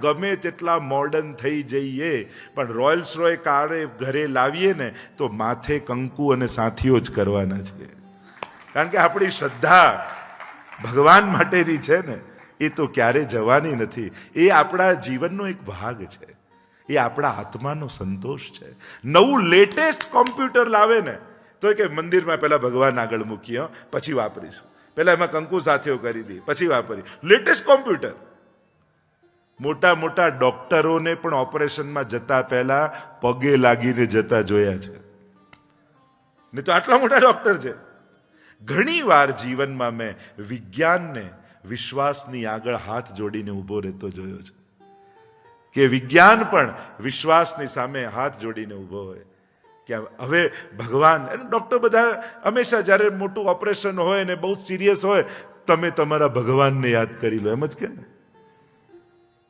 ગમે તેટલા મોડર્ન થઈ જઈએ, પણ રોયલ્સ રોય કારે ઘરે લાવીએ ને, તો માથે કંકુ અને સાથીઓ જ કરવાના છે. કારણ કે આપણી શ્રદ્ધા ભગવાન માટેની છે ને, એ તો ક્યારે જવાની નથી. એ આપણા જીવનનો એક ભાગ છે. એ આપણા આત્માનો સંતોષ છે. નવું લેટેસ્ટ કોમ્પ્યુટર લાવે ને, તો કે મંદિરમાં પહેલાં ભગવાન આગળ મૂકીએ પછી વાપરીશું. પહેલાં એમાં કંકુ સાથીઓ કરી દી પછી વાપરી લેટેસ્ટ કોમ્પ્યુટર મોટા મોટા ડોક્ટરોને પણ ઓપરેશનમાં જતા પહેલા પગે લાગીને જતા જોયા છે. ને તો આટલા મોટા ડોક્ટર છે. ઘણી વાર જીવનમાં મેં વિજ્ઞાનને, વિશ્વાસની આગળ હાથ જોડીને ઊભો રહેતો જોયો છે. કે વિજ્ઞાન પણ વિશ્વાસની સામે હાથ જોડીને ઊભો હોય. કે હવે ભગવાન ડોક્ટર બધા હંમેશા જ્યારે મોટું ઓપરેશન હોય ને બહુ સિરિયસ હોય, તમે તમારા ભગવાનને યાદ કરી લો, એમ જ કે ને?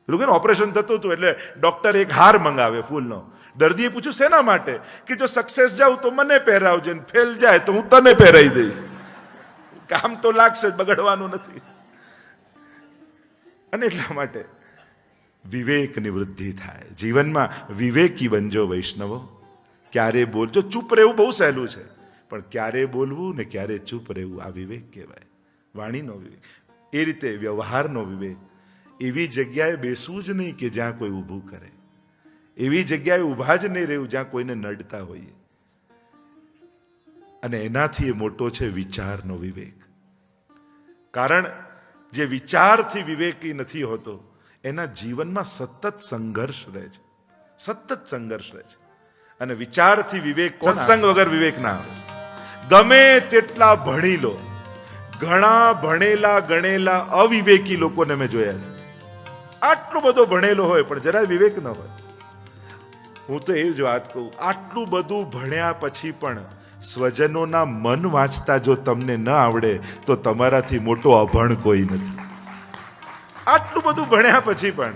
પેલું કે ઓપરેશન થતું હતું એટલે ડૉક્ટર એક હાર મંગાવે ફૂલનો. દર્દીએ પૂછ્યું, શેના માટે? કે જો સક્સેસ જાઉં તો મને પહેરાવજે ને ફેલ જાય તો હું તને પહેરાવી દઈશ. કામ તો લાગશે જ, બગડવાનું નથી. અને એટલા માટે વિવેકની વૃદ્ધિ થાય. જીવનમાં વિવેકી બનજો વૈષ્ણવો. ક્યારે બોલજો? ચૂપ રહેવું બહુ સહેલું છે. પણ ક્યારે બોલવું ને ક્યારે ચૂપ રહેવું, આ વિવેક કહેવાય. વાણીનો વિવેક. એ રીતે વ્યવહારનો વિવેક એવી જગ્યાએ બેસવું જ નહીં કે જ્યાં કોઈ ઊભું કરે. એવી જગ્યાએ ઊભા જ નહીં રહેવું જ્યાં કોઈને નડતા હોઈએ. અને એનાથી એ મોટો છે વિચારનો વિવેક. કારણ જે વિચારથી વિવેકી નથી હોતો એના જીવનમાં સતત સંઘર્ષ રહે છે. સતત સંઘર્ષ રહે છે. અને વિચારથી વિવેક સત્સંગ વગર વિવેક ના આવે. ગમે તેટલા ભણી લો ઘણા ભણેલા ગણેલા અવિવેકી લોકોને મેં જોયા છે. આટલો બધો ભણેલો હોય, પણ જરા વિવેક ન હોય. હું તો એ જ વાત કહું, આટલું બધું ભણ્યા પછી પણ સ્વજનોના મન વાંચતા જો તમને ન આવડે, તો તમારાથી મોટો અભણ કોઈ નથી. આટલું બધું ભણ્યા પછી પણ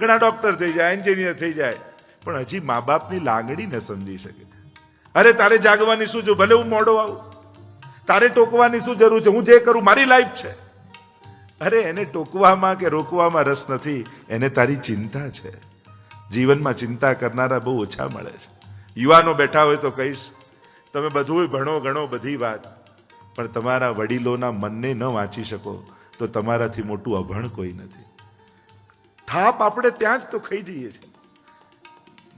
ઘણા ડોક્ટર થઈ જાય, એન્જિનિયર થઈ જાય, પણ હજી મા બાપની લાગણી ન સમજી શકે અરે, તારે જાગવાની શું જો ભલે હું મોડો આવું. તારે ટોકવાની શું જરૂર છે? હું જે કરું, મારી લાઈફ છે. અરે એને ટોકવામાં કે રોકવામાં રસ નથી, એને તારી ચિંતા છે. જીવનમાં ચિંતા કરનારા બહુ ઓછા મળે છે. યુવાનો બેઠા હોય તો કહીશ, તમે બધું ભણો ગણો બધી વાત, પણ તમારા વડીલોના મનને ન વાંચી શકો, તો તમારાથી મોટું અભણ કોઈ નથી. થાપ આપણે ત્યાં જ તો ખાઈ જઈએ છીએ.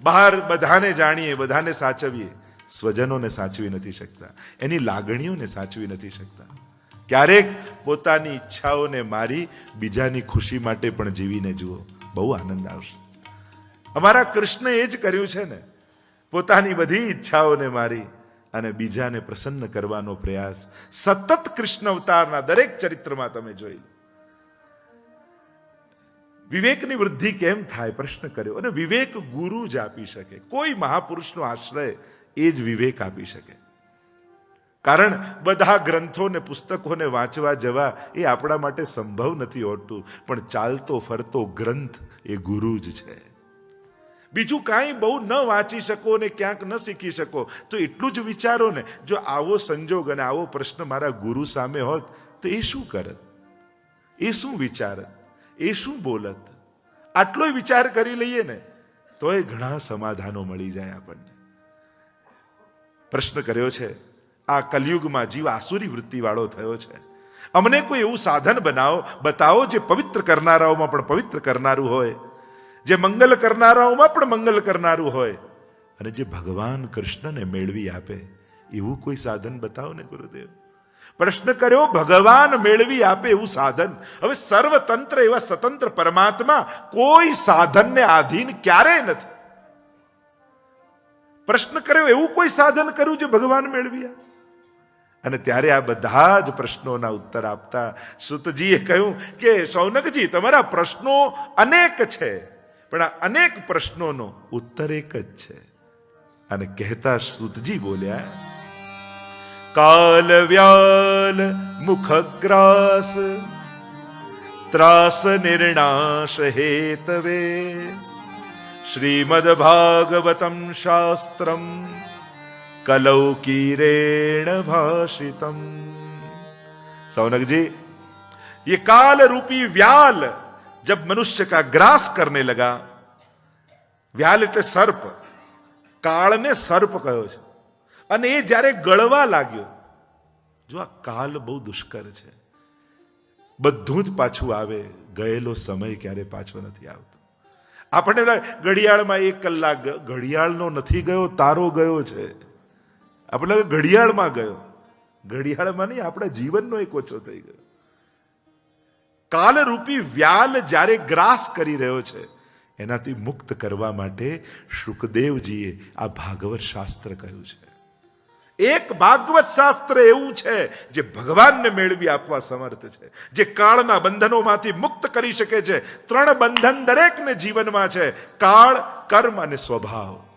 બહાર બધાને જાણીએ, બધાને સાચવીએ. સ્વજનોને સાચવી નથી શકતા. એની લાગણીઓને સાચવી નથી શકતા. ક્યારેક પોતાની ઈચ્છાઓને મારી બીજાની ખુશી માટે પણ જીવીને જુઓ. બહુ આનંદ આવશે. અમારા કૃષ્ણ એ જ કર્યું છે ને. પોતાની બધી ઈચ્છાઓને મારી અને બીજાને પ્રસન્ન કરવાનો પ્રયાસ. સતત કૃષ્ણ અવતારના દરેક ચરિત્રમાં તમે જોઈ વિવેકની વૃદ્ધિ કેમ થાય? પ્રશ્ન કર્યો. અને વિવેક ગુરુ જ આપી શકે. કોઈ મહાપુરુષનો આશ્રય એ જ વિવેક આપી શકે. કારણ બધા ગ્રંથોને, પુસ્તકોને વાંચવા જવા એ આપણા માટે સંભવ નથી હોતું. પણ ચાલતો ફરતો ગ્રંથ એ ગુરુ જ છે. બીજું કાંઈ બહુ ન વાંચી શકો ને ક્યાંક ન શીખી શકો. તો એટલું જ વિચારો ને, જો આવો સંજોગ અને આવો પ્રશ્ન મારા ગુરુ સામે હોત, તો એ શું કરત? એ શું વિચારત? એ શું બોલત? આટલોય વિચાર કરી લઈએ ને તોય ઘણા સમાધાનો મળી જાય આપણને. પ્રશ્ન કર્યો છે આ કલયુગમાં જીવ આસુરી વૃત્તિવાળો થયો છે. અમને કોઈ એવું સાધન બનાવો, બતાવો જે પવિત્ર કરનારાઓમાં પણ પવિત્ર કરનારું હોય, જે મંગલ કરનારાઓમાં પણ મંગલ કરનારું હોય, અને જે ભગવાન કૃષ્ણને મેળવી આપે, એવું કોઈ સાધન બતાવો ને ગુરુદેવ? પ્રશ્ન કર્યો, ભગવાન મેળવી આપે એવું સાધન? હવે સર્વતંત્ર એવા સ્વતંત્ર પરમાત્મા કોઈ સાધનને આધીન ક્યારેય નથી. પ્રશ્ન કર્યો, એવું કોઈ સાધન કર્યું જે ભગવાન મેળવી આપે? અને ત્યારે આ બધા જ પ્રશ્નોના ઉત્તર આપતા સુતજીએ કહ્યું કે, સૌનકજી, તમારા પ્રશ્નો અનેક છે, પણ આ અનેક પ્રશ્નોનો ઉત્તર એક જ છે. અને કહેતા સુતજી બોલ્યા, કાલ વ્યાલ મુખગ્રાસ, ત્રાસ નિર્ણાશ હેતવે, શ્રીમદ ભાગવતમ શાસ્ત્રમ કલૌકીરેણ ભાષિતમ સૌનકજી ये काल रूपी व्याल जब मनुष्य का ग्रास करने लगा વ્યાલ એટલે સર્પ કાળને સર્પ કયો છે અને એ જ્યારે ગળવા લાગ્યો જો આ કાલ બહુ દુષ્કર છે બધું જ પાછું આવે ગયેલો સમય ક્યારે પાછો નથી આવતો આપણને લાગે, ઘડિયાળમાં એક કલાક ગયો. ઘડિયાળનો નથી ગયો તારો ગયો છે આપણે લાગે ઘડિયાળમાં ગયો. ઘડિયાળમાં નહીં, આપણા જીવનનો એક ઓછો થઈ ગયો. કાલરૂપી વ્યાલ જ્યારે ગ્રાસ કરી રહ્યો છે, એનાથી મુક્ત કરવા માટે શુકદેવજીએ આ ભાગવત શાસ્ત્ર કહ્યું છે. એક ભાગવત શાસ્ત્ર એવું છે જે ભગવાનને મેળવી આપવા સમર્થ છે, જે કાળના બંધનોમાંથી મુક્ત કરી શકે છે. ત્રણ બંધન દરેકને જીવનમાં છે, કાળ, કર્મ અને સ્વભાવ.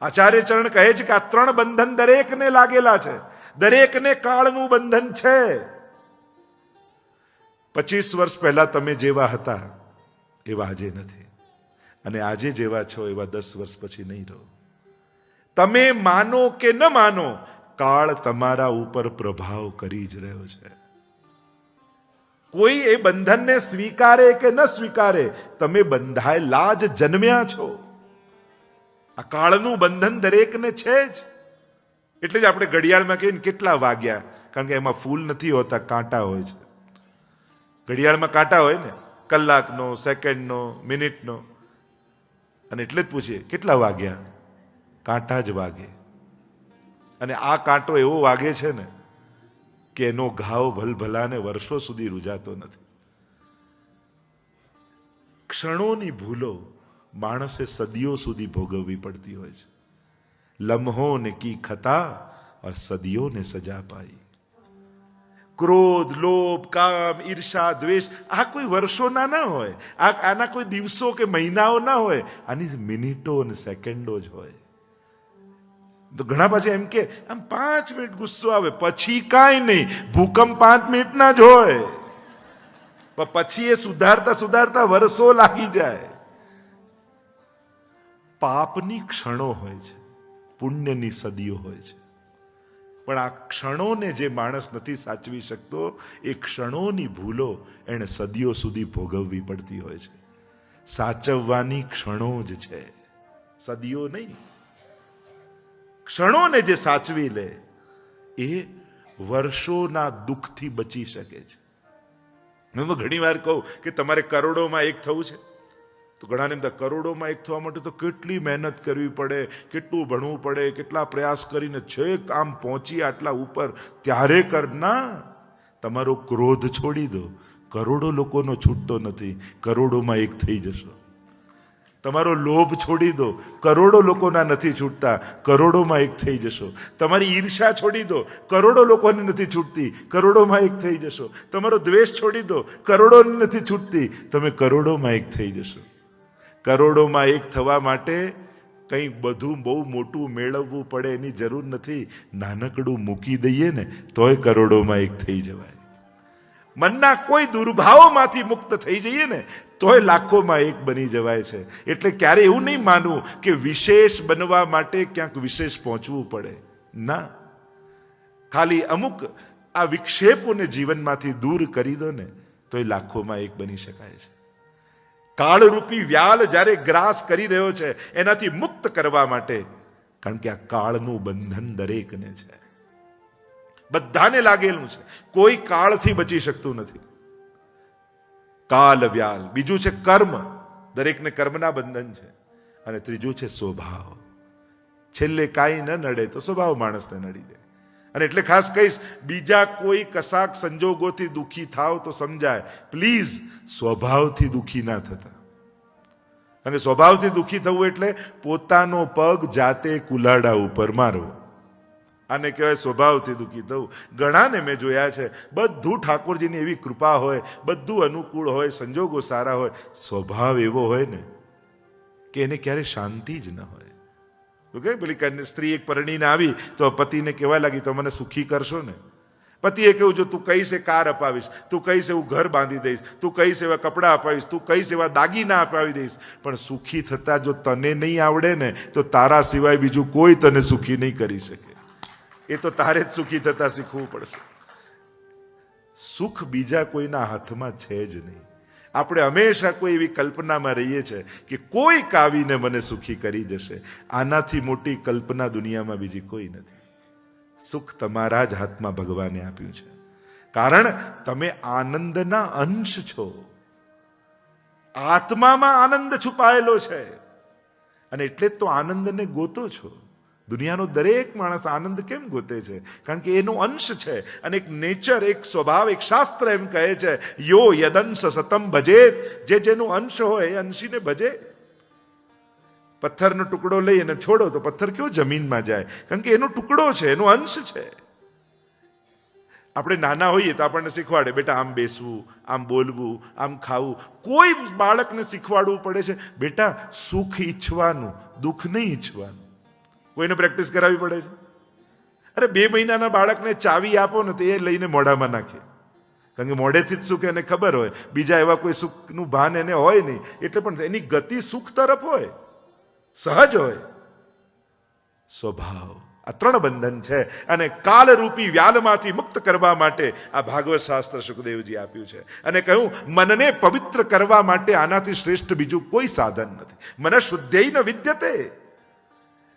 આચાર્ય ચરણ કહે છે કે આ ત્રણ બંધન દરેકને લાગેલા છે. દરેકને કાળનું બંધન છે. પચીસ વર્ષ પહેલા તમે જેવા હતા, એવા આજે નથી. અને આજે જેવા છો, એવા દસ વર્ષ પછી નહીં રહો. તમે માનો કે ન માનો, કાળ તમારા ઉપર પ્રભાવ કરી જ રહ્યો છે. કોઈ એ બંધનને સ્વીકારે કે ન સ્વીકારે, તમે બંધાયેલા જ જન્મ્યા છો. આ કાળનું બંધન દરેકને છે જ. એટલે જ આપણે ઘડિયાળમાં કહીએ કેટલા વાગ્યા. કારણ કે એમાં ફૂલ નથી હોતા, કાંટા હોય છે. ઘડિયાળમાં કાંટા હોય ને, કલાકનો, સેકન્ડનો, મિનિટનો. અને એટલે જ પૂછીએ, કેટલા વાગ્યા? કાંટા જ વાગે. અને આ કાંટો એવો વાગે છે ને, કે એનો ઘાવ ભલભલાને વર્ષો સુધી રૂજાતો નથી. ક્ષણોની ભૂલો માણસે સદીઓ સુધી ભોગવવી પડતી હોય છે. લમ્હો ને કી ખતા और સદીઓ સજા પાઈ. ક્રોધ, લોભ, કામ, ઈર્ષા, દ્વેષ, આ કોઈ વર્ષોના ના હોય. આ આના કોઈ દિવસો કે મહિનાઓ ના હોય. આની મિનિટો અને સેકન્ડો જ હોય. તો ઘણા પાછા એમ કે, આમ પાંચ મિનિટ ગુસ્સો આવે, પછી કાંઈ નહીં. ભૂકંપ પાંચ મિનિટના જ હોય. પછી એ સુધારતા સુધારતા વર્ષો લાગી જાય. પાપની ક્ષણો હોય છે, પુણ્યની સદીઓ હોય છે. પણ આ ક્ષણોને જે માણસ નથી સાચવી શકતો, એ ક્ષણોની ભૂલો એણે સદીઓ સુધી ભોગવવી પડતી હોય છે. સાચવવાની ક્ષણો જ છે, સદીઓ નહીં. ક્ષણોને જે સાચવી લે, એ વર્ષોના દુઃખથી બચી શકે છે. હું તો ઘણી વાર કહું કે તમારે કરોડોમાં એક થવું છે. તો ઘણાને એમ કરોડોમાં એક થવા માટે તો કેટલી મહેનત કરવી પડે, કેટલું ભણવું પડે, કેટલા પ્રયાસ કરીને છેક આમ પહોંચી આટલા ઉપર. ત્યારે કર ના તમારો ક્રોધ છોડી દો. કરોડો લોકોનો છૂટતો નથી, કરોડોમાં એક થઈ જશો. તમારો લોભ છોડી દો. કરોડો લોકોના નથી છૂટતા, કરોડોમાં એક થઈ જશો. તમારી ઈર્ષા છોડી દો. કરોડો લોકોને નથી છૂટતી, કરોડોમાં એક થઈ જશો. તમારો દ્વેષ છોડી દો. કરોડોને નથી છૂટતી, તમે કરોડોમાં એક થઈ જશો. કરોડોમાં એક થવા માટે કંઈ બધું બહુ મોટું મેળવવું પડે એની જરૂર નથી. નાનકડું મૂકી દઈએ ને, તોય કરોડોમાં એક થઈ જવાય. મનના કોઈ દુર્ભાવોમાંથી મુક્ત થઈ જઈએ ને, તોય લાખોમાં એક બની જવાય છે. એટલે ક્યારે એવું નહીં માનવું કે વિશેષ બનવા માટે ક્યાંક વિશેષ પહોંચવું પડે. ના. ખાલી અમુક આ વિક્ષેપોને જીવનમાંથી દૂર કરી દો ને, તોય લાખોમાં એક બની શકાય છે. કાળરૂપી વ્યાલ જ્યારે ગ્રાસ કરી રહ્યો છે, એનાથી મુક્ત કરવા માટે, કારણ કે આ કાળનું બંધન દરેકને છે. બધાને લાગેલું છે. કોઈ કાળથી બચી શકતું નથી. કાલ વ્યાલ બીજું છે કર્મ. દરેકને કર્મના બંધન છે. અને ત્રીજું છે સ્વભાવ. છેલ્લે કાંઈ ન નડે તો સ્વભાવ માણસને નડી જાય. અને એટલે ખાસ કહીશ, બીજા કોઈ કશાક સંજોગોથી દુઃખી થાવ તો સમજાય. પ્લીઝ સ્વભાવથી દુખી ના થતા. અને સ્વભાવથી દુખી થવું એટલે પોતાનો પગ જાતે કુલાડા ઉપર મારવો. આને કહેવાય સ્વભાવથી દુઃખી થવું. ઘણાને મેં જોયા છે, બધું ઠાકોરજીની એવી કૃપા હોય, બધું અનુકૂળ હોય, સંજોગો સારા હોય, સ્વભાવ એવો હોય ને કે એને ક્યારે શાંતિ જ ન હોય. તો કે પેલી સ્ત્રી એક પરણીને આવી, તો પતિને કહેવા લાગી, તો મને સુખી કરશો ને? પતિએ કહ્યું જો તું કઈ એ કાર અપાવીશ, તું કહીશ હું ઘર બાંધી દઈશ, તું કઈ સેવા કપડાં અપાવીશ, તું કઈ સેવા દાગીના અપાવી દઈશ. પણ સુખી થતાં જો તને નહીં આવડે ને, તો તારા સિવાય બીજું કોઈ તને સુખી નહીં કરી શકે. એ તો તારે જ સુખી થતા શીખવું પડશે. સુખ બીજા કોઈના હાથમાં છે જ નહીં. આપણે હંમેશા કોઈ એવી કલ્પનામાં રહીએ છીએ કે કોઈ કાવીને મને સુખી કરી જશે. આનાથી મોટી કલ્પના દુનિયામાં બીજી કોઈ નથી. સુખ તમારા જ હાથમાં ભગવાને આપ્યું છે. કારણ તમે આનંદના અંશ છો. આત્મામાં આનંદ છુપાયેલો છે. અને એટલે જ તો આનંદને ગોતો છો. દુનિયાનો દરેક માણસ આનંદ કેમ ગોતે છે? કારણ કે એનો અંશ છે અને એક નેચર એક સ્વભાવ, એક શાસ્ત્ર એમ કહે છે, યો યદંશ સતમ ભજેત. જે જેનો અંશ હોય એ અંશીને ભજે. પથ્થરનો ટુકડો લઈ અને છોડો તો પથ્થર કયો જમીનમાં જાય? કારણ કે એનો ટુકડો છે, એનો અંશ છે. આપણે નાના હોઈએ તો આપણને શીખવાડે, બેટા, આમ બેસવું, આમ બોલવું, આમ ખાવું. કોઈ બાળકને શીખવાડવું પડે છે, બેટા, સુખ ઈચ્છવાનું, દુઃખ નહીં ઈચ્છવાનું. કોઈને પ્રેક્ટિસ કરાવવી પડે છે? અરે, બે મહિનાના બાળકને ચાવી આપો ને તો એ લઈને મોઢામાં નાખે. કારણ કે મોઢેથી જ સુખ એને ખબર હોય. બીજા એવા કોઈ સુખનું ભાન એને હોય નહીં. એટલે પણ એની ગતિ સુખ તરફ હોય. સહજ હોય. સ્વભાવ. આ ત્રણ બંધન છે અને કાલરૂપી વ્યાલમાંથી મુક્ત કરવા માટે આ ભાગવત શાસ્ત્ર સુખદેવજી આપ્યું છે. અને કહ્યું, મનને પવિત્ર કરવા માટે આનાથી શ્રેષ્ઠ બીજું કોઈ સાધન નથી. મને શુદ્ધેય ન વિદ્યતે.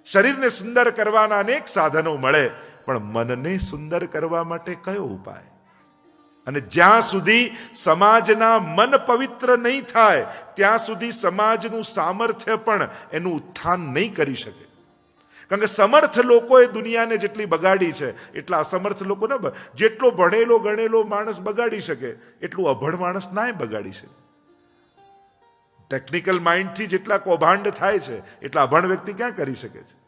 શરીરને સુંદર કરવાના અનેક સાધનો મળે, પણ મનને સુંદર કરવા માટે કયો ઉપાય? અને જ્યાં સુધી સમાજના મન પવિત્ર નહીં થાય, ત્યાં સુધી સમાજનું સામર્થ્ય પણ એનું ઉત્થાન નહીં કરી શકે. કારણ કે સમર્થ લોકોએ દુનિયાને જેટલી બગાડી છે, એટલા અસમર્થ લોકો ન જેટલો ભણેલો, ગણેલો માણસ બગાડી શકે, એટલું અભણ માણસ નાય બગાડી શકે. ટેકનિકલ માઇન્ડથી જેટલા કૌભાંડ થાય છે, એટલા અભણ વ્યક્તિ ક્યાં કરી શકે છે?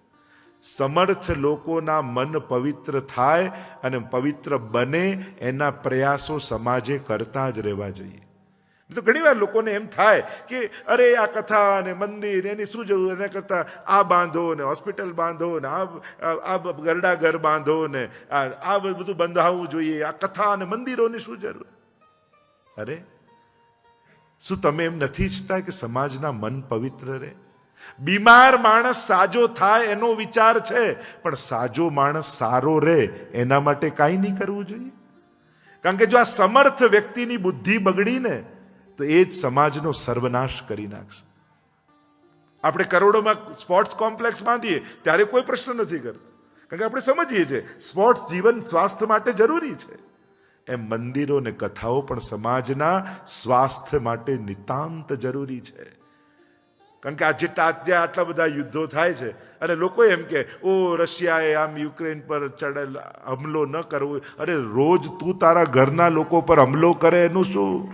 સમર્થ લોકોના મન પવિત્ર થાય અને પવિત્ર બને એના પ્રયાસો સમાજે કરતા જ રહેવા જોઈએ. તો ઘણી વાર લોકોને એમ થાય કે, અરે, આ કથા અને મંદિર, એની શું જરૂર? એના કરતાં આ બાંધો ને, હોસ્પિટલ બાંધો ને, આ આ ગરડા ઘર બાંધો ને આ બધું બંધાવવું જોઈએ. આ કથા અને મંદિરોની શું જરૂર? અરે, શું તમે એમ નથી ઈચ્છતા કે સમાજના મન પવિત્ર રહે? બીમાર માણસ સાજો થાય એનો વિચાર છે, પણ સાજો માણસ સારો રહે એના માટે કાંઈ નહીં કરવું જોઈએ. કારણ કે જો આ સમર્થ વ્યક્તિની બુદ્ધિ બગડીને, તો એ જ સમાજનો સર્વનાશ કરી નાખશે. આપણે કરોડોમાં સ્પોર્ટ્સ કોમ્પ્લેક્સ બાંધીએ, ત્યારે કોઈ પ્રશ્ન નથી કરતો. કારણ કે આપણે સમજીએ છીએ, સ્પોર્ટ્સ જીવન સ્વાસ્થ્ય માટે જરૂરી છે. એમ મંદિરો ને કથાઓ પણ સમાજના સ્વાસ્થ્ય માટે નિતાંત જરૂરી છે. કારણ કે આ જેટલા આજે આટલા બધા યુદ્ધો થાય છે અને લોકો એમ કે, ઓ, રશિયાએ આમ યુક્રેન પર ચડેલ હમલો ન કરવો. અરે, રોજ તું તારા ઘરના લોકો પર હમલો કરે એનું શું?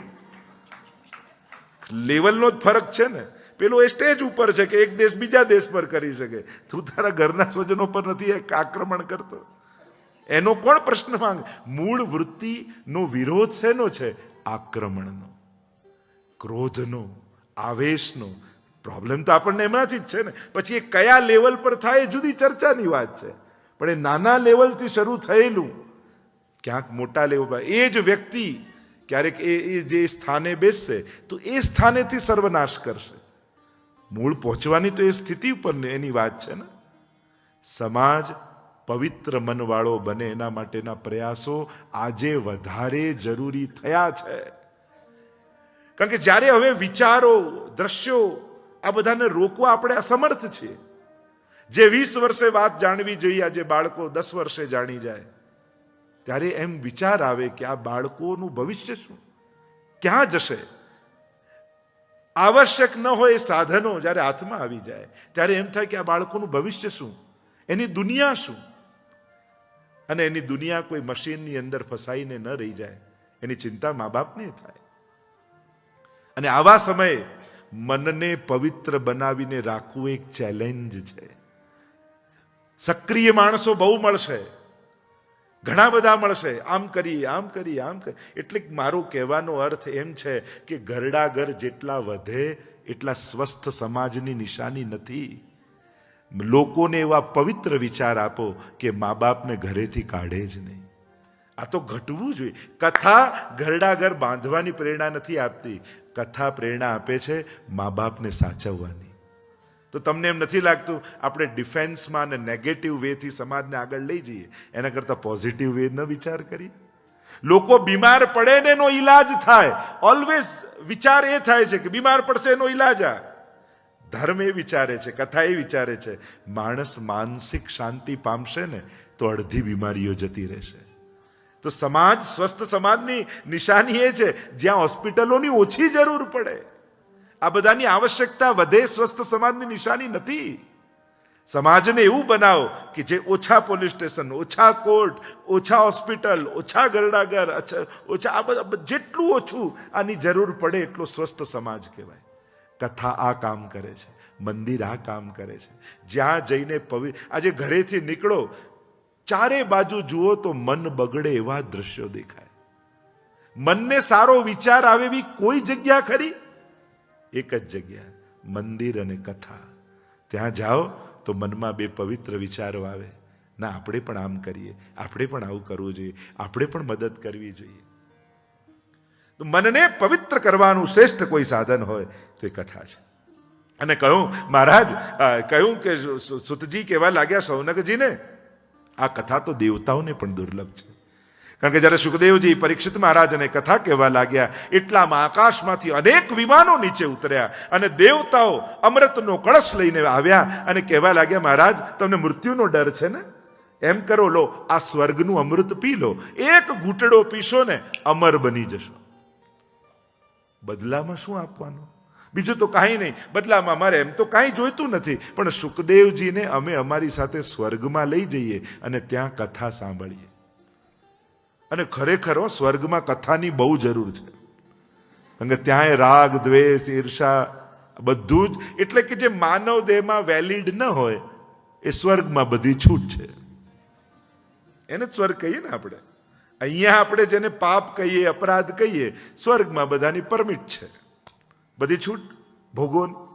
લેવલનો જ ફરક છે ને. પેલો એ સ્ટેજ ઉપર છે કે એક દેશ બીજા દેશ પર કરી શકે. તું તારા ઘરના સ્વજનો પર નથી આક્રમણ કરતો. એનો કોણ પ્રશ્ન માંગ? મૂળ વૃત્તિનો વિરોધ શેનો છે? આક્રમણનો. ક્રોધનો. આવેશનો. પ્રોબ્લેમ તો આપણને એમાંથી જ છે ને. પછી એ કયા લેવલ પર થાય એ જુદી ચર્ચાની વાત છે. પણ એ નાના લેવલથી શરૂ થયેલું, ક્યાંક મોટા લેવલ પર, એ જ વ્યક્તિ ક્યારેક એ એ જે સ્થાને બેસશે તો એ સ્થાનેથી સર્વનાશ કરશે. મૂળ પહોંચવાની તો એ સ્થિતિ ઉપર એની વાત છે ને. સમાજ પવિત્ર મનવાળો બને એના માટેના પ્રયાસો આજે વધારે જરૂરી થયા છે. કારણ કે જ્યારે હવે વિચારો, દ્રશ્યો આ બધાને રોકવા આપણે અસમર્થ છીએ. જે વીસ વર્ષે વાત જાણવી જોઈએ, આજે બાળકો દસ વર્ષે જાણી જાય. ત્યારે એમ વિચાર આવે કે આ બાળકોનું ભવિષ્ય શું? ક્યાં જશે? આવશ્યક ન હોય એ સાધનો જ્યારે હાથમાં આવી જાય, ત્યારે એમ થાય કે આ બાળકોનું ભવિષ્ય શું? એની દુનિયા શું? અને એની દુનિયા કોઈ મશીનની અંદર ફસાઈને ન રહી જાય, એની ચિંતા મા બાપને થાય. અને આવા સમયે મનને પવિત્ર બનાવીને રાખવું એક ચેલેન્જ છે. સક્રિય માણસો બહુ મળશે. ઘણા બધા મળશે. આમ કરી આમ કરી આમ કરી એટલે મારો કહેવાનો અર્થ એમ છે કે ઘરડા ઘર જેટલા વધે, એટલા સ્વસ્થ સમાજની નિશાની નથી. લોકોને એવા પવિત્ર વિચાર આપો કે મા બાપને ઘરેથી કાઢે જ નહીં. આ તો ઘટવું જોઈએ. કથા ઘરડા ઘર બાંધવાની પ્રેરણા નથી આપતી. કથા પ્રેરણા આપે છે મા બાપને સાચવવાની. તો તમને એમ નથી લાગતું આપણે ડિફેન્સમાં અને નેગેટિવ વેથી સમાજને આગળ લઈ જઈએ? એના કરતાં પોઝિટિવ વે ન વિચાર કરીએ? લોકો બીમાર પડે ને એનો ઈલાજ થાય. ઓલવેઝ વિચાર એ થાય છે કે બીમાર પડશે એનો ઈલાજ આ. ધર્મ એ વિચારે છે, કથા એ વિચારે છે. માણસ માનસિક શાંતિ પામશે ને તો અડધી બીમારીઓ જતી રહેશે. તો સમાજ, સ્વસ્થ સમાજની નિશાની એ છે, જ્યાં હોસ્પિટલોની ઓછી જરૂર પડે. આ બધાની આવશ્યકતા વધે સ્વસ્થ સમાજની નિશાની નથી. સમાજને એવું બનાવો કે જે ઓછા પોલીસ સ્ટેશન, ઓછા કોર્ટ, ઓછા હોસ્પિટલ, ઓછા ગરડાગર ઓછા આ જેટલું ઓછું આની જરૂર પડે એટલો સ્વસ્થ સમાજ કહેવાય. કથા આ કામ કરે છે, મંદિર આ કામ કરે છે. જ્યાં જઈને પવિ, આજે ઘરેથી નીકળો ચારે બાજુ જુઓ તો મન બગડે એવા દ્રશ્યો દેખાય. મનને સારો વિચાર આવે એવી કોઈ જગ્યા ખરી? એક જ જગ્યા, મંદિર અને કથા. ત્યાં જાઓ તો મનમાં બે પવિત્ર વિચારો આવે. ના, આપણે પણ આમ કરીએ, આપણે પણ આવું કરવું જોઈએ, આપણે પણ મદદ કરવી જોઈએ. તો મનને પવિત્ર કરવાનું શ્રેષ્ઠ કોઈ સાધન હોય તો એ કથા છે. અને કહ્યું મહારાજ કહ્યું કે સુતજી કહેવા લાગ્યા સૌનકજીને આ કથા તો દેવતાઓને પણ દુર્લભ છે. કારણ કે જ્યારે સુખદેવજી પરીક્ષિત મહારાજને કથા કહેવા લાગ્યા, એટલામાં આકાશમાંથી અનેક વિમાનો નીચે ઉતર્યા અને દેવતાઓ અમૃતનો કળશ લઈને આવ્યા અને કહેવા લાગ્યા, મહારાજ, તમને મૃત્યુનો ડર છે ને? એમ કરો, લો, આ સ્વર્ગનું અમૃત પી લો. એક ઘૂંટડો પીશો ને અમર બની જશો. બદલામાં શું આપવાનું? બીજું તો કાંઈ નહીં. બદલામાં મારે એમ તો કાંઈ જોઈતું નથી. પણ સુખદેવજીને અમે અમારી સાથે સ્વર્ગમાં લઈ જઈએ અને ત્યાં કથા સાંભળીએ. અને ખરેખર સ્વર્ગમાં કથાની બહુ જરૂર છે. કારણ કે ત્યાં રાગ, દ્વેષ, ઈર્ષા બધું જ. એટલે કે જે માનવ દેહમાં વેલિડ ન હોય, એ સ્વર્ગમાં બધી છૂટ છે. એને જ સ્વર્ગ કહીએ ને આપણે. અહીંયા આપણે જેને પાપ કહીએ, અપરાધ કહીએ, સ્વર્ગમાં બધાની પરમિટ છે. બધી છૂટ, ભોગવન.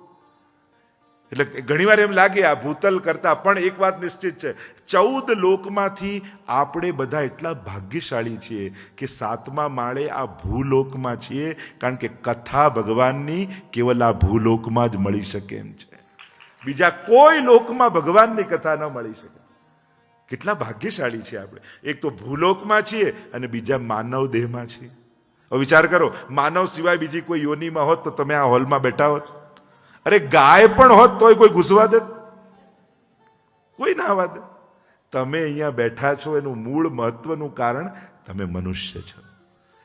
એટલે ઘણીવાર એમ લાગે, આ ભૂતલ કરતા પણ એક વાત નિશ્ચિત છે. ચૌદ લોકમાંથી આપણે બધા એટલા ભાગ્યશાળી છીએ કે સાતમા માળે આ ભૂલોકમાં છીએ, કારણ કે કથા ભગવાનની કેવલ આ ભૂલોકમાં જ મળી શકે એમ છે. બીજા કોઈ લોકમાં ભગવાનની કથા ન મળી શકે. કેટલા ભાગ્યશાળી છે આપણે. એક તો ભૂલોકમાં છીએ અને બીજા માનવ દેહમાં છીએ. વિચાર કરો, માનવ સિવાય બીજી કોઈ યોનિમાં હોત તો તમે આ હોલમાં બેઠા હોત. અરે ગાય પણ હોત તોય કોઈ ઘૂસવા દે. કોઈ ના આવવા દે. તમે અહીંયા બેઠા છો, એનું મૂળ મહત્વનું કારણ તમે મનુષ્ય છો.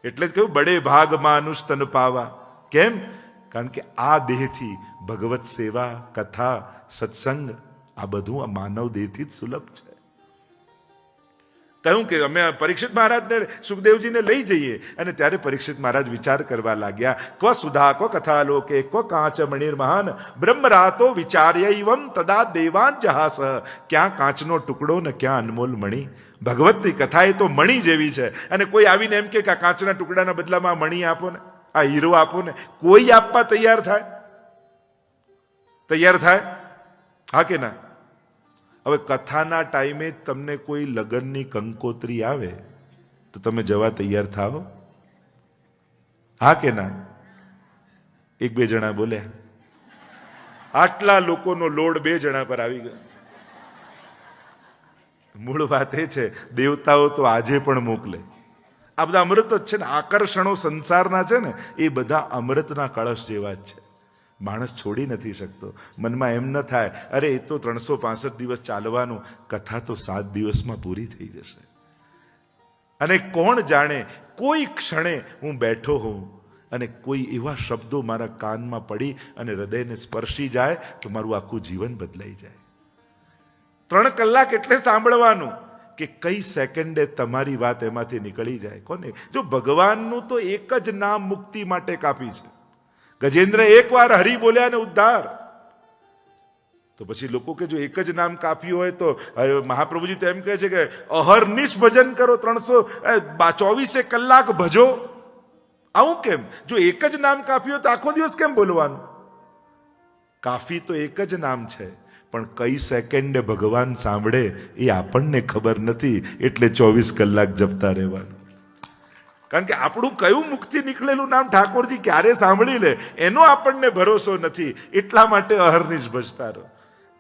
એટલે જ કહ્યું, બડે ભાગ માનુષ તન પાવા. કેમ? કારણ કે આ દેહથી ભગવત સેવા, કથા, સત્સંગ, આ બધું આ માનવ દેહથી જ સુલભ છે. કહ્યું કે અમે પરીક્ષિત મહારાજને, સુખદેવજીને લઈ જઈએ. અને ત્યારે પરીક્ષિત મહારાજ વિચાર કરવા લાગ્યા, ક્વ સુધા, ક્વ કથા લોકે, ક્વ કાંચ મણિર મહાન રાતો વિચાર્યૈવમ તદા દેવાન જહાસ. ક્યાં કાચનો ટુકડો ને ક્યાં અનમોલ મણિ? ભગવતની કથા એ તો મણી જેવી છે. અને કોઈ આવીને એમ કે કાચના ટુકડાના બદલામાં મણી આપો ને, આ હીરો આપો ને, કોઈ આપવા તૈયાર થાય? તૈયાર થાય? હા કે ના? હવે કથાના ટાઈમે તમને કોઈ લગ્નની કંકોત્રી આવે, તો તમે જવા તૈયાર થાઓ? હા કે ના? એક બે જણા બોલ્યા. આટલા લોકોનો લોડ બે જણા પર આવી ગયો. મૂળ વાત એ છે, દેવતાઓ તો આજે પણ મોકલે. આ બધા અમૃત જ છે ને, આકર્ષણો સંસારના છે ને, એ બધા અમૃતના કળશ જેવા જ છે. માણસ છોડી નથી શકતો. મનમાં એમ ન થાય, અરે, એ તો ત્રણસો પાસઠ દિવસ ચાલવાનું, કથા તો સાત દિવસમાં પૂરી થઈ જશે. અને કોણ જાણે, કોઈ ક્ષણે હું બેઠો હોઉં અને કોઈ એવા શબ્દો મારા કાનમાં પડી અને હૃદયને સ્પર્શી જાય તો મારું આખું જીવન બદલાઈ જાય. ત્રણ કલાક એટલે સાંભળવાનું કે કઈ સેકન્ડે તમારી વાત એમાંથી નીકળી જાય. કોને? જો ભગવાનનું તો એક જ નામ મુક્તિ માટે કાપી છે. ગજેન્દ્ર એકવાર હરિ બોલ્યા ને ઉદ્ધાર. તો પછી લોકો કે જો એક જ નામ કાપ્યું હોય તો મહાપ્રભુજી તો એમ કહે છે કે અહર્નિશ ભજન કરો ત્રણસો ચોવીસે કલાક ભજો. આવું કેમ? જો એક જ નામ કાપ્યું હોય તો આખો દિવસ કેમ બોલવાનું? કાફી તો એક જ નામ છે, પણ કઈ સેકન્ડે ભગવાન સાંભળે એ આપણને ખબર નથી, એટલે ચોવીસ કલાક જપતા રહેવાનું. કારણ કે આપણું કયું મુખથી નીકળેલું નામ ઠાકોરજી ક્યારે સાંભળી લે, એનો આપણને ભરોસો નથી. એટલા માટે અહર્નિશ ભજતા રહો.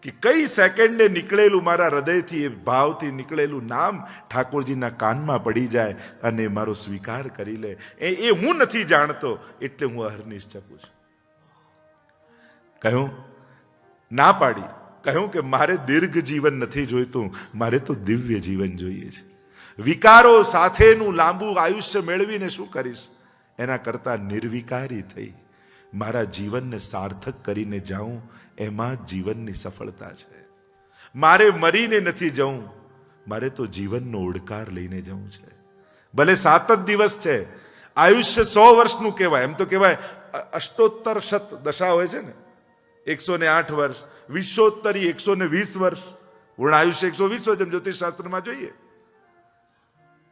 કે કઈ સેકન્ડે નીકળેલું મારા હૃદયથી, એ ભાવથી નીકળેલું નામ ઠાકોરજીના કાનમાં પડી જાય અને મારો સ્વીકાર કરી લે. એ હું નથી જાણતો, એટલે હું અહર્નિશ જપું છું. કહ્યું? ના પાડી. કહ્યું કે મારે દીર્ઘ જીવન નથી જોઈતું, મારે તો દિવ્ય જીવન જોઈએ છે. વિકારો સાથેનું લાંબુ આયુષ્ય મેળવીને શું કરીશ? એના કરતાં નિર્વિકારી થઈ મારા જીવનને સાર્થક કરીને જાઉં, એમાં જીવનની સફળતા છે. મારે મરીને નથી જવું, મારે તો જીવનનો ઓડકાર લઈને જવું છે. ભલે સાત જ દિવસ છે, આયુષ્ય સો વર્ષનું કહેવાય, એમ તો કહેવાય અષ્ટોત્તર શત દશા હોય છે ને એકસો ને આઠ વર્ષ, વિશ્વોત્તરી એકસો ને વીસ વર્ષ પૂર્ણ આયુષ્ય એકસો વીસ હોય જેમ જ્યોતિષ શાસ્ત્રમાં જોઈએ.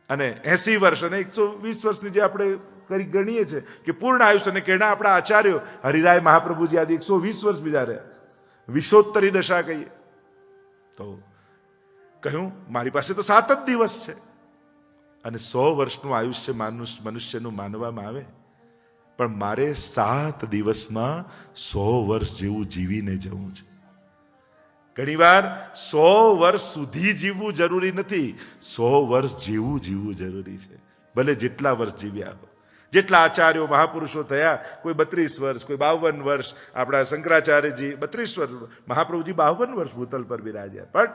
અને એસી વર્ષ અને એકસો વીસ વર્ષની જે આપણે કરી ગણીએ છીએ કે પૂર્ણ આયુષ્ય અને કેણા આપણા આચાર્યો હરિરાય મહાપ્રભુજી આદિ એકસો વીસ વર્ષ બીજા રહ્યા. વિશોત્તરી દશા કહીએ. તો કહ્યું, મારી પાસે તો સાત જ દિવસ છે. અને સો વર્ષનું આયુષ્ય માનુષ મનુષ્યનું માનવામાં આવે. પણ મારે સાત દિવસમાં સો વર્ષ જેવું જીવીને જવું છે. ઘણીવાર સો વર્ષ સુધી જીવવું જરૂરી નથી. સો વર્ષ જીવવું જીવવું જરૂરી છે. ભલે જેટલા વર્ષ જીવ્યા હો. જેટલા આચાર્યો મહાપુરુષો થયા, કોઈ બત્રીસ વર્ષ, કોઈ બાવન વર્ષ, આપણા શંકરાચાર્યજી બત્રીસ વર્ષ, મહાપ્રભુજી બાવન વર્ષ ભૂતલ પર બિરાજ્યા. પણ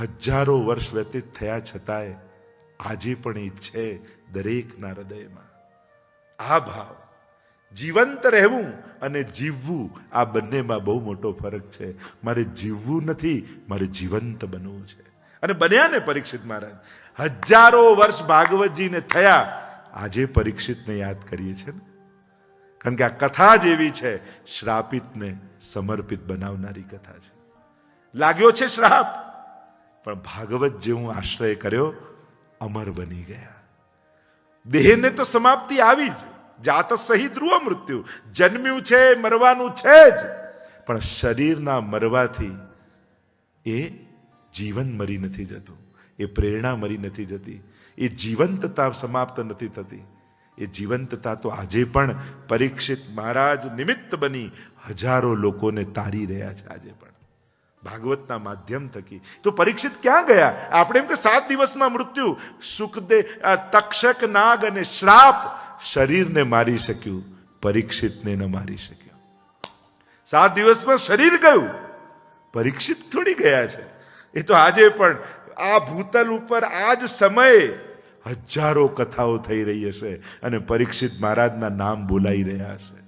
હજારો વર્ષ વ્યતીત થયા છતાંય આજે પણ એ છે દરેકના હૃદયમાં આ ભાવ જીવંત રહેવું અને જીવવું, આ બંનેમાં બહુ મોટો ફરક છે. મારે જીવવું નથી, મારે જીવંત બનવું છે. અને બન્યા ને પરીક્ષિત મહારાજ. હજારો વર્ષ ભાગવતજીને થયા, આજે પરીક્ષિતને યાદ કરીએ છીએ ને? કારણ કે આ કથા જ એવી છે, શ્રાપિતને સમર્પિત બનાવનારી કથા છે. લાગ્યો છે શ્રાપ, પણ ભાગવત જેવું આશ્રય કર્યો, અમર બની ગયા. દેહને તો સમાપ્તિ આવી જ. જાત સહિત ધ્રુવ મૃત્યુ. જન્મ્યું છે, મરવાનું છે જ. પણ શરીરના મરવાથી એ જીવન મરી નથી જતું. એ પ્રેરણા મરી નથી જતી. એ જીવંતતા સમાપ્ત નથી થતી. એ જીવંતતા તો આજે પણ પરીક્ષિત મહારાજ નિમિત્ત બની હજારો લોકોને તારી રહ્યા છે આજે પણ. ભાગવતના માધ્યમ થકી. તો પરીક્ષિત ક્યાં ગયા? આપણે એમ કે સાત દિવસમાં મૃત્યુ. સુખદે તક્ષક, નાગ અને શ્રાપ શરીરને મારી શક્યું. પરીક્ષિતને ન મારી શક્યો. સાત દિવસમાં શરીર ગયું. પરીક્ષિત થોડી ગયા છે. એ તો આજે પણ આ ભૂતલ ઉપર આ જ સમયે હજારો કથાઓ થઈ રહી હશે અને પરીક્ષિત મહારાજના નામ બોલાઈ રહ્યા હશે.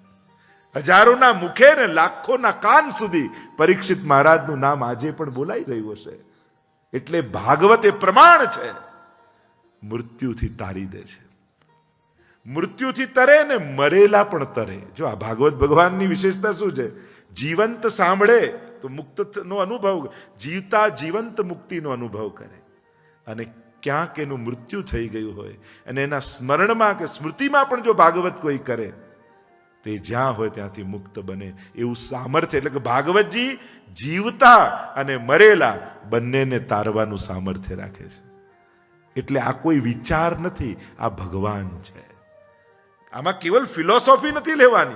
હજારોના મુખે ને લાખોના કાન સુધી પરીક્ષિત મહારાજનું નામ આજે પણ બોલાઈ રહ્યું હશે. એટલે ભાગવત એ પ્રમાણ છે. મૃત્યુથી તારી દે છે. મૃત્યુથી તરે ને મરેલા પણ તરે. જો આ ભાગવત ભગવાનની વિશેષતા શું છે? જીવંત સાંભળે તો મુક્ત નો અનુભવ જીવતા જીવંત મુક્તિનો અનુભવ કરે. અને ક્યાંક એનું મૃત્યુ થઈ ગયું હોય. અને એના સ્મરણમાં કે સ્મૃતિમાં પણ જો ભાગવત કોઈ કરે તે જ્યાં હોય ત્યાંથી મુક્ત બને. એવું સામર્થ્ય એટલે કે ભાગવતજી જીવતા અને મરેલા બંનેને તારવાનું સામર્થ્ય રાખે છે. એટલે આ કોઈ વિચાર નથી, આ ભગવાન છે. આમાં કેવલ ફિલોસોફી નથી લેવાની.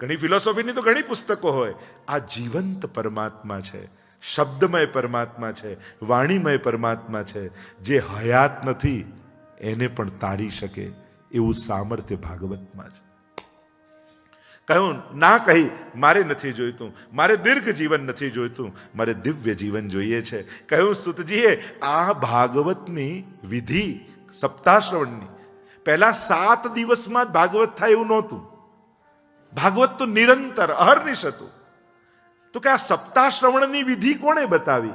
ઘણી ફિલોસોફીની તો ઘણી પુસ્તકો હોય. આ જીવંત પરમાત્મા છે, શબ્દમય પરમાત્મા છે, વાણીમય પરમાત્મા છે. જે હયાત નથી, એને પણ તારી શકે એવું સામર્થ્ય ભાગવતમાં છે. કહ્યું, ના કહી, મારે નથી જોઈતું. મારે દીર્ઘ જીવન નથી જોઈતું. મારે દિવ્ય જીવન જોઈએ છે. કહ્યું, સુતજીએ, આ ભાગવતની વિધિ સપ્તાશ્રવણની પહેલા સાત દિવસમાં જ ભાગવત થાય એવું નહોતું. ભાગવત તો નિરંતર, અહર્નિશ હતું. તો કે આ સપ્તાશ્રવણની વિધિ કોણે બતાવી?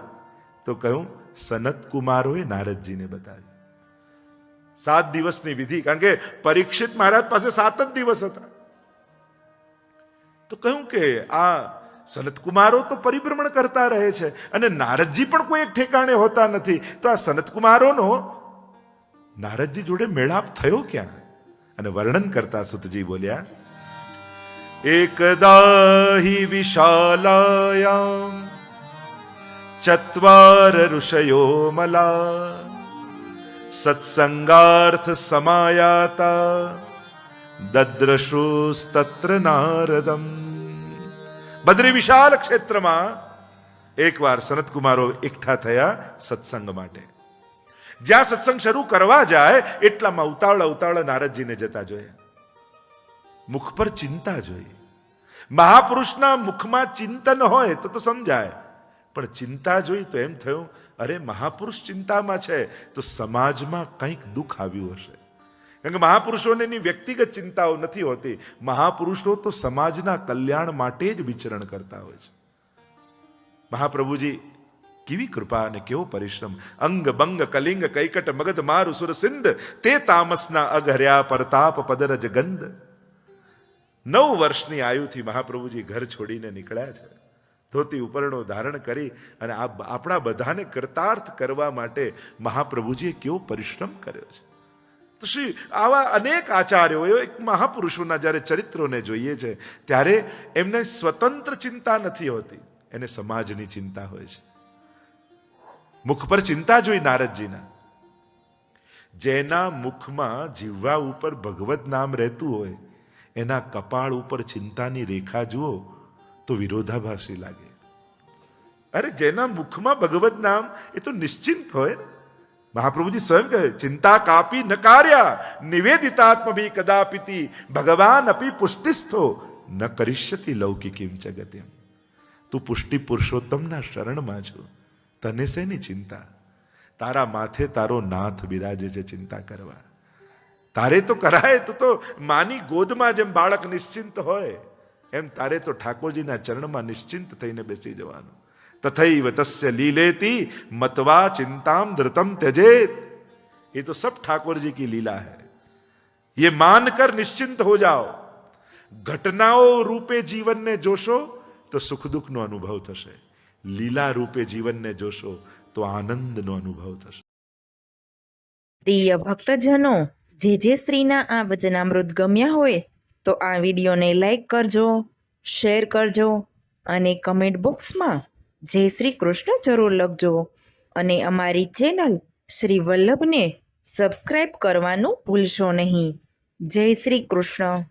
તો કહ્યું સનત કુમારોએ નારદજીને બતાવી. સાત દિવસની વિધિ, કારણ કે પરીક્ષિત મહારાજ પાસે સાત જ દિવસ હતા. તો કહ્યું કે આ સનતકુમારો તો પરિભ્રમણ કરતા રહે છે અને નારદજી પણ કોઈ એક ઠેકાણે હોતા નથી. તો આ સનતકુમારોનો નારદજી જોડે મેળાપ થયો ક્યાં? અને વર્ણન કરતા સુતજી બોલ્યા એકદા હિ વિશાલાયામ, ચત્વાર ઋષયો મલા સત્સંગાર્થ સમાયાતા દદ્રશુસ્તત્ર નારદમ બદ્રી વિશાલ ક્ષેત્રમાં એકવાર સનતકુમારો એકઠા થયા સત્સંગ માટે જ્યાં સત્સંગ શરૂ કરવા જાય એટલામાં ઉતાવળા ઉતાવળા નારદજીને જતા જોયા મુખ પર ચિંતા જોઈ મહાપુરુષના મુખમાં ચિંતન હોય તો તો સમજાય પણ ચિંતા જોઈ તો એમ થયું અરે મહાપુરુષ ચિંતામાં છે તો સમાજમાં કંઈક દુઃખ આવ્યું હશે કારણ કે મહાપુરુષોને વ્યક્તિગત ચિંતાઓ નથી હોતી. મહાપુરુષો તો સમાજના કલ્યાણ માટે જ વિચરણ કરતા હોય છે. મહાપ્રભુજી, કેવી કૃપા અને કેવો પરિશ્રમ. અંગ, બંગ, કલિંગ, કૈકટ, મગધ, મારુ, સુર, સિંધ, તે તામસના અઘર્યા પરતાપ પદરજ, ગંધ. નવ વર્ષની આયુથી મહાપ્રભુજી ઘર છોડીને નીકળ્યા છે. ધોતી ઉપરણો ધારણ કરી અને આ આપણા બધાને કૃતાર્થ કરવા માટે મહાપ્રભુજીએ કેવો પરિશ્રમ કર્યો છે. શ્રી આવા અનેક આચાર્યો એક મહાપુરુષોના જ્યારે ચરિત્રોને જોઈએ છે, ત્યારે એમને સ્વતંત્ર ચિંતા નથી હોતી. એને સમાજની ચિંતા હોય છે. મુખ પર ચિંતા જોઈ નારદજીના. જેના મુખમાં જીવવા ઉપર ભગવત નામ રહેતું હોય, એના કપાળ ઉપર ચિંતાની રેખા જુઓ, તો વિરોધાભાસી લાગે. અરે જેના મુખમાં ભગવત નામ, એ તો નિશ્ચિંત હોય ને. મહાપ્રભુજી સ્વયં કહે, ચિંતા કાપી ન કાર્યા, નિવેદિતાત્મભી કદાપિતિ, ભગવાન અપી પુષ્ટિસ્થો, ન કરિષ્યતિ લૌકિકીમ જગત્યમ તું પુષ્ટિ પુરુષોત્તમના શરણમાં છો, તને શેની ચિંતા? તારા માથે તારો નાથ બિરાજે છે ચિંતા કરવા. તારે તો કરાય, તો તો માની ગોદમાં જેમ બાળક નિશ્ચિંત હોય, એમ તારે તો ઠાકોરજીના ચરણમાં નિશ્ચિંત થઈને બેસી જવાનું. તથૈવ તસ્ય લીલેતી મતવા ચિંતામ ધૃતમ त्यजेत ये तो सब ठाकुर जी की लीला है ये मानकर निश्चिंत हो जाओ ઘટનાઓ રૂપે જીવનને જોશો તો સુખ દુઃખનો અનુભવ થશે લીલા રૂપે જીવનને જોશો તો આનંદનો અનુભવ થશે પ્રિય ભક્તજનો જે જે શ્રીના આ વચનામૃત ગમ્યા હોય તો આ વિડીયોને લાઈક કરજો શેર કરજો અને કમેન્ટ બોક્સમાં જય શ્રી કૃષ્ણ જરૂર લખજો. અને અમારી ચેનલ શ્રી વલ્લભને સબસ્ક્રાઈબ કરવાનું ભૂલશો નહીં. જય શ્રી કૃષ્ણ.